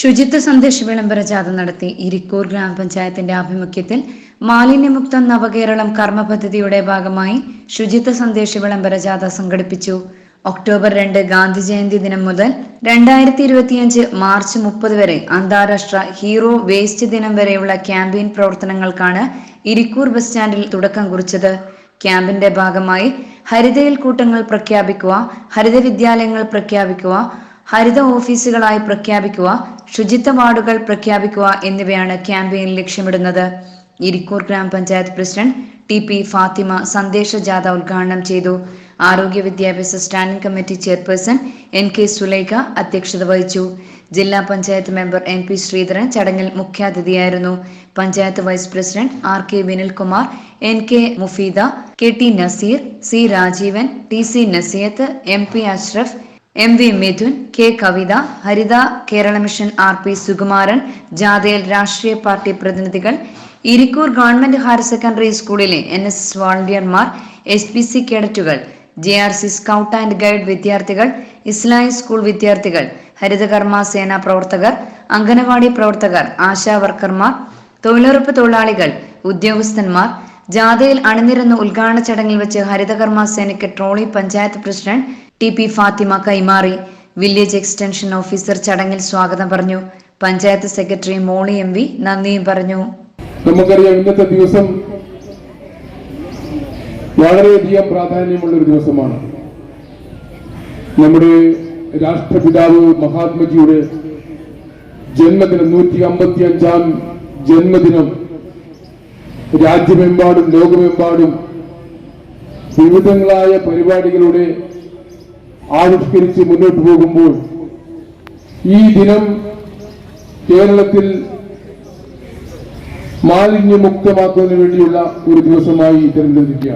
ശുചിത്വ സന്ദേശ വിളംബര ജാഥ നടത്തി ഇരിക്കൂർ ഗ്രാമപഞ്ചായത്തിന്റെ ആഭിമുഖ്യത്തിൽ മാലിന്യമുക്ത നവകേരളം കർമ്മ പദ്ധതിയുടെ ഭാഗമായി ശുചിത്വ സന്ദേശ വിളംബര ജാഥ സംഘടിപ്പിച്ചു. ഒക്ടോബർ രണ്ട് ഗാന്ധി ജയന്തി ദിനം മുതൽ രണ്ടായിരത്തി ഇരുപത്തിയഞ്ച് മാർച്ച് മുപ്പത് വരെ അന്താരാഷ്ട്ര ഹീറോ വേസ്റ്റ് ദിനം വരെയുള്ള ക്യാമ്പയിൻ പ്രവർത്തനങ്ങൾക്കാണ് ഇരിക്കൂർ ബസ് സ്റ്റാൻഡിൽ തുടക്കം കുറിച്ചത്. ക്യാമ്പിന്റെ ഭാഗമായി ഹരിതയിൽ കൂട്ടങ്ങൾ പ്രഖ്യാപിക്കുക ഹരിത വിദ്യാലയങ്ങൾ പ്രഖ്യാപിക്കുക ഹരിത ഓഫീസുകളായി പ്രഖ്യാപിക്കുക ശുചിത്വ വാർഡുകൾ പ്രഖ്യാപിക്കുക എന്നിവയാണ് ക്യാമ്പയിൻ ലക്ഷ്യമിടുന്നത്. ഇരിക്കൂർ ഗ്രാമപഞ്ചായത്ത് പ്രസിഡന്റ് ടി പി ഫാത്തിമ സന്ദേശ ജാഥ ഉദ്ഘാടനം ചെയ്തു. ആരോഗ്യ വിദ്യാഭ്യാസ standing committee chairperson N K Sulaikha അധ്യക്ഷത വഹിച്ചു. ജില്ലാ panchayat member N P Sreedharan ചടങ്ങിൽ മുഖ്യാതിഥിയായിരുന്നു. Panchayat vice president R K Vinilkumar N K Mufeeda K T Naseer C Rajeevan T C Naseeyath M P Ashraf M V Mithun K Kavitha Haritha Kerala mission R P Sukumaran ജാഥയിൽ രാഷ്ട്രീയ party പ്രതിനിധികൾ Irikkur government higher secondary സ്കൂളിലെ N S വോളണ്ടിയർമാർ S P C കേഡറ്റുകൾ J R C scout and guide വിദ്യാർത്ഥികൾ Islamic school വിദ്യാർത്ഥികൾ ഹരിതകർമ്മ സേന പ്രവർത്തകർ അംഗനവാടി പ്രവർത്തകർ ആശാ വർക്കർമാർ തൊഴിലുറപ്പ് തൊഴിലാളികൾ ഉദ്യോഗസ്ഥന്മാർ ജാഥയിൽ അണിനിരന്ന ഉദ്ഘാടന ചടങ്ങിൽ വെച്ച് ഹരിതകർമ്മ സേനയ്ക്ക് trolley panchayat president T P Fathima കൈമാറി. വില്ലേജ് എക്സ്റ്റൻഷൻ ഓഫീസർ ചടങ്ങിൽ സ്വാഗതം പറഞ്ഞു. Panchayat secretary Molly M V നന്ദിയും പറഞ്ഞു. നമുക്കറിയാം ഇന്നത്തെ ദിവസം വളരെയധികം പ്രാധാന്യമുള്ള ഒരു ദിവസമാണ്. നമ്മുടെ രാഷ്ട്രപിതാവ് മഹാത്മജിയുടെ ജന്മദിനം നൂറ്റി അമ്പത്തി അഞ്ചാം ജന്മദിനം. രാജ്യമെമ്പാടും ലോകമെമ്പാടും വിവിധങ്ങളായ പരിപാടികളുടെ ആവിഷ്കരിച്ച് മുന്നോട്ട് പോകുമ്പോൾ ഈ ദിനം കേരളത്തിൽ മാലിന്യമുക്തമാക്കുന്നതിന് വേണ്ടിയുള്ള ഒരു ദിവസമായി തിരഞ്ഞെടുക്കുകയാണ്